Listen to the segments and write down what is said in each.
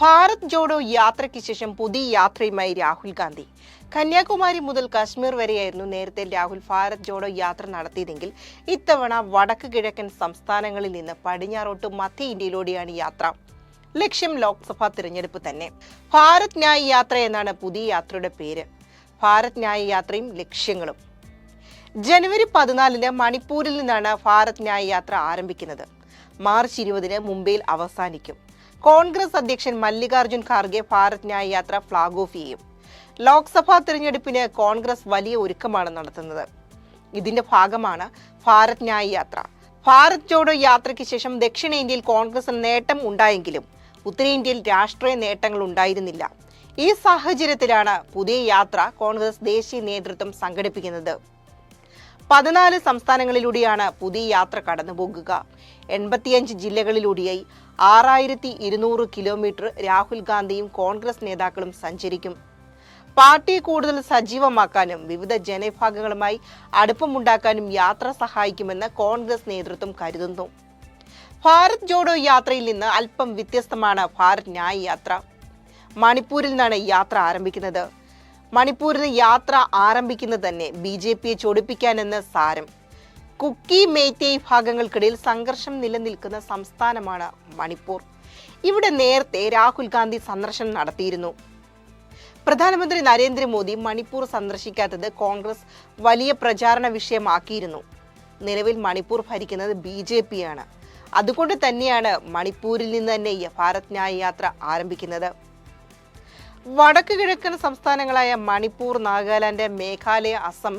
ഭാരത് ജോഡോ യാത്രയ്ക്ക് ശേഷം പുതിയ യാത്രയുമായി രാഹുൽ ഗാന്ധി. കന്യാകുമാരി മുതൽ കാശ്മീർ വരെയായിരുന്നു നേരത്തെ രാഹുൽ ഭാരത് ജോഡോ യാത്ര നടത്തിയതെങ്കിൽ ഇത്തവണ വടക്ക് കിഴക്കൻ സംസ്ഥാനങ്ങളിൽ നിന്ന് പടിഞ്ഞാറോട്ട് മധ്യ ഇന്ത്യയിലൂടെയാണ് യാത്ര. ലക്ഷ്യം ലോക്സഭാ തിരഞ്ഞെടുപ്പ് തന്നെ. ഭാരത് ന്യായ് യാത്ര എന്നാണ് പുതിയ യാത്രയുടെ പേര്. ഭാരത് ന്യായ് യാത്രയും ലക്ഷ്യങ്ങളും. ജനുവരി പതിനാലിന് മണിപ്പൂരിൽ നിന്നാണ് ഭാരത് ന്യായ് യാത്ര ആരംഭിക്കുന്നത്. മാർച്ച് ഇരുപതിന് മുംബൈയിൽ അവസാനിക്കും. കോൺഗ്രസ് അധ്യക്ഷൻ മല്ലികാർജുൻ ഖാർഗെ ഭാരത് ന്യായ് യാത്ര ഫ്ളാഗ് ഓഫ് ചെയ്യും. ലോക്സഭാ തിരഞ്ഞെടുപ്പിന് കോൺഗ്രസ് വലിയ ഒരുക്കമാണ് നടത്തുന്നത്. ഇതിന്റെ ഭാഗമാണ് ഭാരത് ന്യായ് യാത്ര. ഭാരത് ജോഡോ യാത്രയ്ക്ക് ശേഷം ദക്ഷിണേന്ത്യയിൽ കോൺഗ്രസിന് നേട്ടം ഉണ്ടായെങ്കിലും ഉത്തരേന്ത്യയിൽ രാഷ്ട്രീയ നേട്ടങ്ങൾ ഉണ്ടായിരുന്നില്ല. ഈ സാഹചര്യത്തിലാണ് പുതിയ യാത്ര കോൺഗ്രസ് ദേശീയ നേതൃത്വം സംഘടിപ്പിക്കുന്നത്. പതിനാല് സംസ്ഥാനങ്ങളിലൂടെയാണ് പുതിയ യാത്ര കടന്നുപോകുക. എൺപത്തിയഞ്ച് ജില്ലകളിലൂടെയായി ആറായിരത്തി ഇരുന്നൂറ് കിലോമീറ്റർ രാഹുൽ ഗാന്ധിയും കോൺഗ്രസ് നേതാക്കളും സഞ്ചരിക്കും. പാർട്ടി കൂടുതൽ സജീവമാക്കാനും വിവിധ ജനവിഭാഗങ്ങളുമായി അടുപ്പമുണ്ടാക്കാനും യാത്ര സഹായിക്കുമെന്ന് കോൺഗ്രസ് നേതൃത്വം കരുതുന്നു. ഭാരത് ജോഡോ യാത്രയിൽ നിന്ന് അല്പം വ്യത്യസ്തമാണ് ഭാരത് ന്യായ് യാത്ര. മണിപ്പൂരിൽ നിന്നാണ് യാത്ര ആരംഭിക്കുന്നത്. മണിപ്പൂരിൽ നിന്ന് യാത്ര ആരംഭിക്കുന്നത് തന്നെ ബി ജെ പിയെ ചൊടിപ്പിക്കാനെന്ന് സാരം. കുക്കി മേറ്റേയ് ഭാഗങ്ങൾക്കിടയിൽ സംഘർഷം നിലനിൽക്കുന്ന സംസ്ഥാനമാണ് മണിപ്പൂർ. ഇവിടെ നേരത്തെ രാഹുൽ ഗാന്ധി സന്ദർശനം നടത്തിയിരുന്നു. പ്രധാനമന്ത്രി നരേന്ദ്രമോദി മണിപ്പൂർ സന്ദർശിക്കാത്തത് കോൺഗ്രസ് വലിയ പ്രചാരണ വിഷയമാക്കിയിരുന്നു. നിലവിൽ മണിപ്പൂർ ഭരിക്കുന്നത് ബി ജെ പി ആണ് അതുകൊണ്ട് തന്നെയാണ് മണിപ്പൂരിൽ നിന്ന് തന്നെ ഭാരത് ന്യായ യാത്ര ആരംഭിക്കുന്നത്. വടക്ക് കിഴക്കൻ സംസ്ഥാനങ്ങളായ മണിപ്പൂർ നാഗാലാൻഡ് മേഘാലയ അസം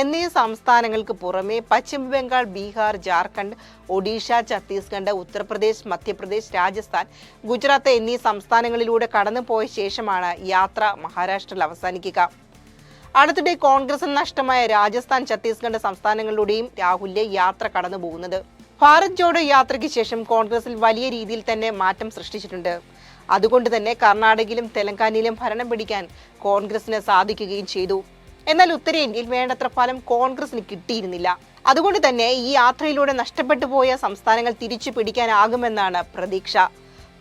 എന്നീ സംസ്ഥാനങ്ങൾക്ക് പുറമെ പശ്ചിമ ബംഗാൾ ബീഹാർ ജാർഖണ്ഡ് ഒഡീഷ ഛത്തീസ്ഗഡ് ഉത്തർപ്രദേശ് മധ്യപ്രദേശ് രാജസ്ഥാൻ ഗുജറാത്ത് എന്നീ സംസ്ഥാനങ്ങളിലൂടെ കടന്നുപോയ ശേഷമാണ് യാത്ര മഹാരാഷ്ട്രയിൽ അവസാനിക്കുക. അടുത്തിടെ കോൺഗ്രസിന് നഷ്ടമായ രാജസ്ഥാൻ ഛത്തീസ്ഗഡ് സംസ്ഥാനങ്ങളിലൂടെയും രാഹുലിന്റെ യാത്ര കടന്നു ഭാരത് ജോഡോ യാത്രയ്ക്ക് ശേഷം കോൺഗ്രസിൽ വലിയ രീതിയിൽ തന്നെ മാറ്റം സൃഷ്ടിച്ചിട്ടുണ്ട്. അതുകൊണ്ട് തന്നെ കർണാടകയിലും തെലങ്കാനയിലും ഭരണം പിടിക്കാൻ കോൺഗ്രസിന് സാധിക്കുകയും ചെയ്തു. എന്നാൽ ഉത്തരേന്ത്യയിൽ വേണ്ടത്ര ഫലം കോൺഗ്രസിന് കിട്ടിയിരുന്നില്ല. അതുകൊണ്ട് തന്നെ ഈ യാത്രയിലൂടെ നഷ്ടപ്പെട്ടു പോയ സംസ്ഥാനങ്ങൾ തിരിച്ചു പിടിക്കാനാകുമെന്നാണ് പ്രതീക്ഷ.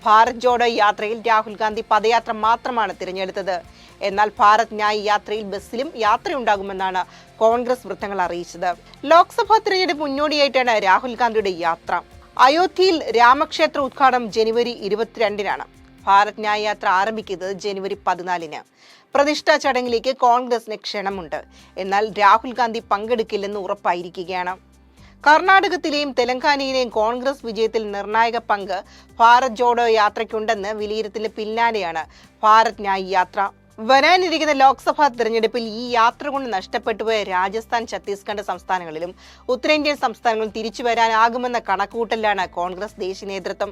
ഭാരത് ജോഡോ യാത്രയിൽ രാഹുൽ ഗാന്ധി പദയാത്ര മാത്രമാണ് തിരഞ്ഞെടുത്തത്. എന്നാൽ ഭാരത് ന്യായ് യാത്രയിൽ ബസ്സിലും യാത്രയുണ്ടാകുമെന്നാണ് കോൺഗ്രസ് വൃത്തങ്ങൾ അറിയിച്ചത്. ലോക്സഭാ തിരഞ്ഞെടുപ്പ് മുന്നോടിയായിട്ടാണ് രാഹുൽ ഗാന്ധിയുടെ യാത്ര. അയോധ്യയിൽ രാമക്ഷേത്ര ഉദ്ഘാടനം ജനുവരി ഇരുപത്തിരണ്ടിനാണ്. ഭാരത് ന്യായ് യാത്ര ആരംഭിക്കുന്നത് ജനുവരി പതിനാലിന്. പ്രതിഷ്ഠാ ചടങ്ങിലേക്ക് കോൺഗ്രസിന് ക്ഷണമുണ്ട്. എന്നാൽ രാഹുൽ ഗാന്ധി പങ്കെടുക്കില്ലെന്ന് ഉറപ്പായിരിക്കുകയാണ്. കർണാടകത്തിലെയും തെലങ്കാനയിലെയും കോൺഗ്രസ് വിജയത്തിൽ നിർണായക പങ്ക് ഭാരത് ജോഡോ യാത്രയ്ക്കുണ്ടെന്ന് വിലയിരുത്തലിന് പിന്നാലെയാണ് ഭാരത് ന്യായ് യാത്ര. വരാനിരിക്കുന്ന ലോക്സഭാ തെരഞ്ഞെടുപ്പിൽ ഈ യാത്ര കൊണ്ട് നഷ്ടപ്പെട്ടുപോയ രാജസ്ഥാൻ ഛത്തീസ്ഗഡ് സംസ്ഥാനങ്ങളിലും ഉത്തരേന്ത്യൻ സംസ്ഥാനങ്ങളും തിരിച്ചു വരാനാകുമെന്ന കണക്കൂട്ടലിലാണ് കോൺഗ്രസ് ദേശീയ നേതൃത്വം.